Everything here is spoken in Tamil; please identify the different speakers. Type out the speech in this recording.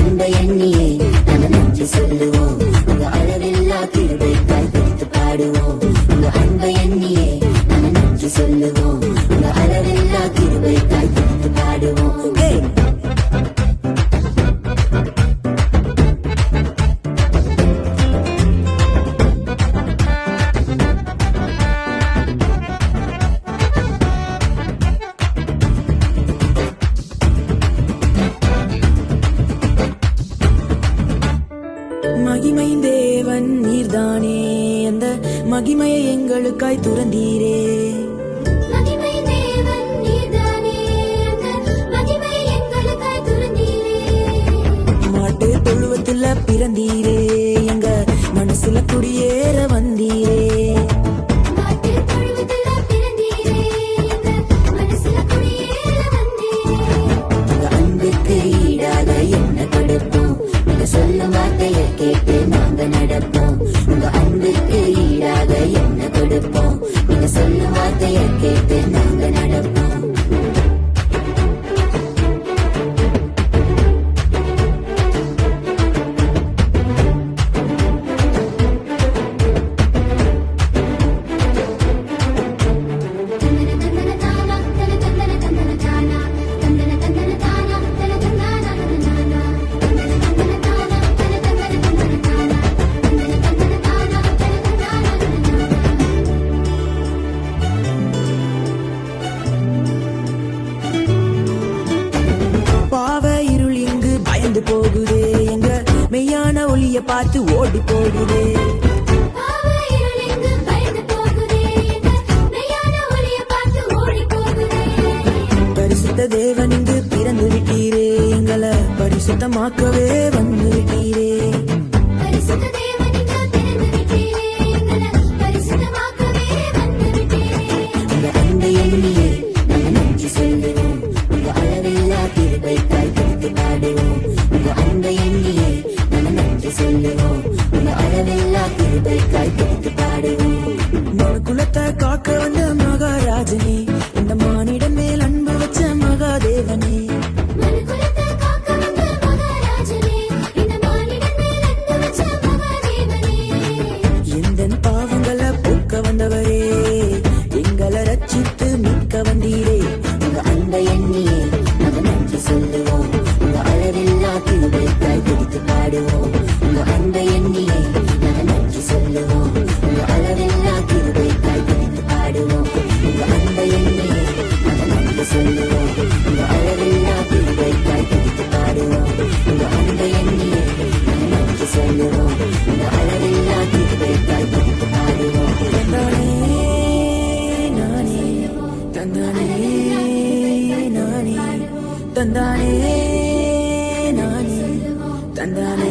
Speaker 1: அன்பை எண்ணியே நம்ம நன்றி சொல்லுவோம். உங்க அளவில்லா கிருபை கைப்பிடித்து பாடுவோம். உங்க அன்பை எண்ணியே நம்ம நன்றி சொல்லுவோம். உங்க அளவில்லா கிருபை கைப்பிடித்து பாடுவோம்.
Speaker 2: தானே அந்த மகிமையை எங்களுக்காய் துறந்தீரே. மாட்டு தொழுவத்துல பிறந்தீரே எங்க மனசுல குடியேற வந்தீரே.
Speaker 1: சொல்லும் வார்த்தையை கேட்டு நாங்க நடப்போம். உங்க அன்புக்கு ஈடாக என்ன கொடுப்போம்? நீங்க சொல்லும் வார்த்தைய கேட்டு
Speaker 2: பாவைய பார்த்து ஓடி போகுது பரிசுத்த தேவன் இங்கு பிறந்து விட்டீரே. எங்களை பரிசுத்தமாக்கவே வந்து விட்டீரே. Tandane, nani, tandane.